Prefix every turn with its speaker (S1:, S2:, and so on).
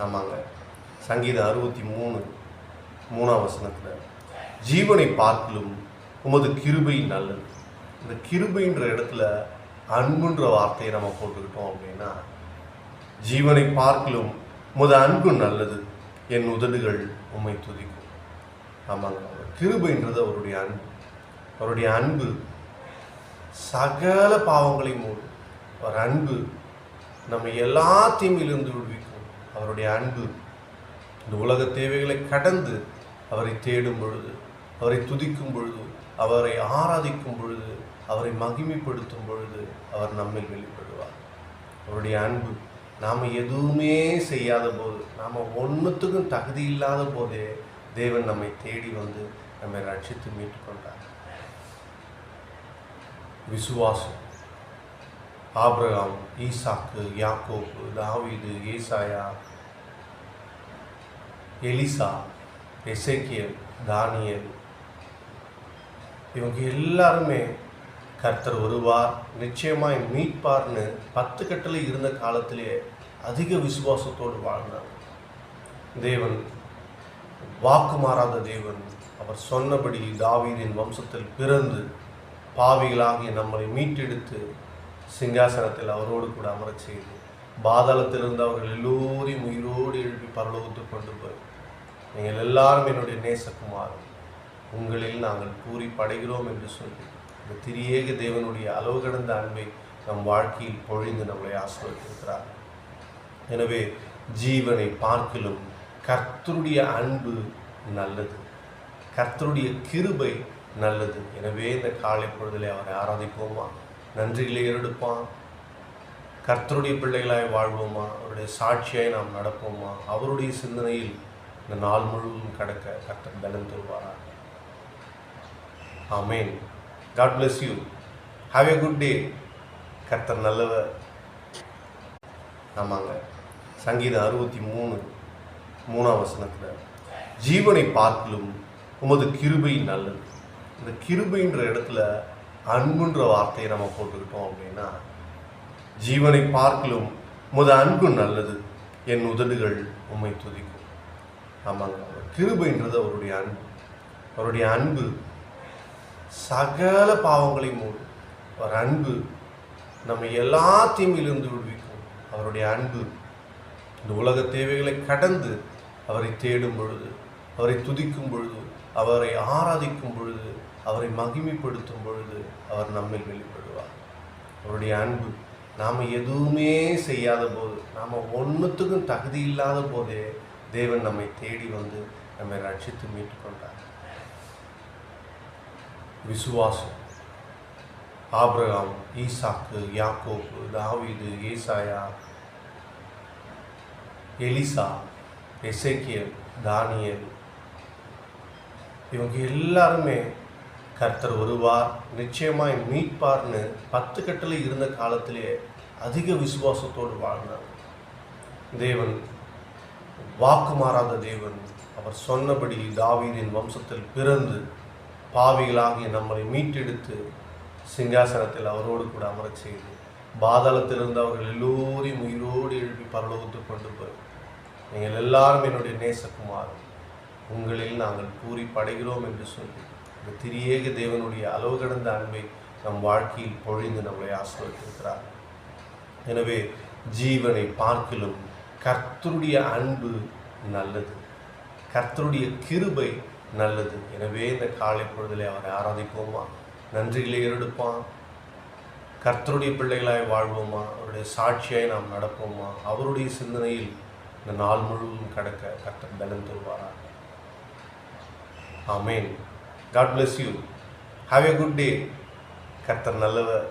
S1: ஆமாங்க. சங்கீதம் அறுபத்தி மூணு மூணாம் வசனத்தில் ஜீவனை பார்க்கலும் உமது கிருபை நல்லது. இந்த கிருபைன்ற இடத்துல அன்புன்ற வார்த்தையை நம்ம போட்டுக்கிட்டோம் அப்படின்னா ஜீவனை பார்க்கலும் உமது அன்பு நல்லது என் உதடுகள் உம்மை துதிக்கும். ஆமாங்க. கிருபைன்றது அவருடைய அன்பு. அவருடைய அன்பு சகல பாவங்களையும் மூடும். அவர் அன்பு நம்ம எல்லா தீமையிலிருந்து விடுவிக்கும். அவருடைய அன்பு இந்த உலக தேவைகளை கடந்து அவரை தேடும் பொழுது அவரை துதிக்கும் பொழுது அவரை ஆராதிக்கும் பொழுது அவரை மகிமைப்படுத்தும் பொழுது அவர் நம்மில் வெளிப்படுவார். அவருடைய அன்பு நாம் எதுவுமே செய்யாத போது நாம் ஒன்றுத்துக்கும் தகுதி இல்லாத போதே தேவன் நம்மை தேடி வந்து நம்மை ரட்சித்து மீட்டு கொண்டார். விசுவாசம். ஆப்ரகாம் ஈசாக்கு யாக்கோப்பு தாவீது ஏசாயா எலிசா எசேக்கியல் தானியல். இவங்க எல்லாருமே கர்த்தர் வருவார் நிச்சயமாய் மீட்பார்னு பத்து கட்டில் இருந்த காலத்திலே அதிக விசுவாசத்தோடு வாழ்ந்தார். தேவன் வாக்கு மாறாத தேவன் அவர் சொன்னபடி தாவீதின் வம்சத்தில் பிறந்து பாவிகளாகிய நம்மளை மீட்டெடுத்து சிங்காசனத்தில் அவரோடு கூட அமரச் செய்து பாதாளத்திலிருந்து அவர்கள் எல்லோரையும் உயிரோடு எழுப்பி பரலோகத்துக்கு கொண்டு போய் நீங்கள் எல்லாரும் என்னுடைய நேசகுமார் உங்களில் நாங்கள் கூறி படைகிறோம் என்று சொல்லி இந்த திரியேக தேவனுடைய அளவு கடந்த அன்பை நம் வாழ்க்கையில் பொழிந்து நம்மளை ஆசிர்வதித்திருக்கிறார். எனவே ஜீவனை பார்க்கிலும் கர்த்தருடைய அன்பு நல்லது. கர்த்தருடைய கிருபை நல்லது. எனவே இந்த காலை பொழுதிலே அவரை ஆராதிப்போமா. நன்றிகளை ஏறெடுப்பான். கர்த்தருடைய பிள்ளைகளாய் வாழ்வோமா? அவருடைய சாட்சியாய் நாம் நடப்போமா? அவருடைய சிந்தனையில் இந்த நாள் முழுவதும் கடக்க கர்த்தர் பலன் தருவாரா? Amen God bless you have a good day கர்த்தர் நல்லவர். ஆமாங்க. சங்கீதம் அறுபத்தி மூணு மூணாம் வசனத்தில் ஜீவனை பார்க்கலும் உமது கிருபை நல்லது. இந்த கிருபைன்ற இடத்துல அன்புன்ற வார்த்தையை நம்ம போட்டுக்கிட்டோம் அப்படின்னா ஜீவனை பார்க்கலும் உமது அன்பு நல்லது. என் உதடுகள் உம்மை துதிக்கும். ஆமாங்க. கிருபைன்றது அவருடைய அன்பு. அவருடைய அன்பு சகல பாவங்களை மூடும். அவர் அன்பு நம்ம எல்லா தீமையிலிருந்து விடுவிக்கும். அவருடைய அன்பு இந்த உலக தேவைகளை கடந்து அவரை தேடும் பொழுது அவரை துதிக்கும் பொழுது அவரை ஆராதிக்கும் பொழுது அவரை மகிமைப்படுத்தும் பொழுது அவர் நம்மில் வெளிப்படுவார். அவருடைய அன்பு நாம் எதுவுமே செய்யாத போது நாம் ஒன்றுத்துக்கும் தகுதி இல்லாத போதே தேவன் நம்மை தேடி வந்து நம்மை ரட்சித்து மீட்டு கொண்டார் விசுவாசம். ஆபிரகாம் ஈசாக்கு யாக்கோப்பு தாவீது ஏசாயா எலிசா எசேக்கியல் தானியல் இவங்க எல்லாருமே கர்த்தர் வருவார் நிச்சயமாய் மீட்பார்னு பத்து கட்டில் இருந்த காலத்திலே அதிக விசுவாசத்தோடு வாழ்ந்தார். தேவன் வாக்கு மாறாத தேவன் அவர் சொன்னபடி தாவீரின் வம்சத்தில் பிறந்து பாவிகளாகிய நம்மளை மீட்டெடுத்து சிங்காசனத்தில் அவரோடு கூட அமரச் செய்து பாதாளத்திலிருந்து அவர்கள் எல்லோரையும் உயிரோடு எழுப்பி பரலோகத்துக்கு கொண்டு போய் நீங்கள் எல்லாரும் என்னுடைய நேசகுமார் உங்களில் நாங்கள் கூறி படைகிறோம் என்று சொல்லி இந்த திரியேக தேவனுடைய அளவு கடந்த அன்பை நம் வாழ்க்கையில் பொழிந்து நம்மளை ஆசிர்வதித்திருக்கிறார். எனவே ஜீவனை பார்க்கிலும் கர்த்தருடைய அன்பு நல்லது. கர்த்தருடைய கிருபை நல்லது. எனவே இந்த காலை பொழுதிலே அவரை ஆராதிப்போமா? நன்றிகளை ஏறெடுப்பான் கர்த்தருடைய பிள்ளைகளாய் வாழ்வோமா? அவருடைய சாட்சியாய் நாம் நடப்போமா? அவருடைய சிந்தனையில் இந்த நாள் முழுவதும் கடக்க கர்த்தர் பலன் தருவாரா? Amen. God bless you have a good day கர்த்தர் நல்லவர்.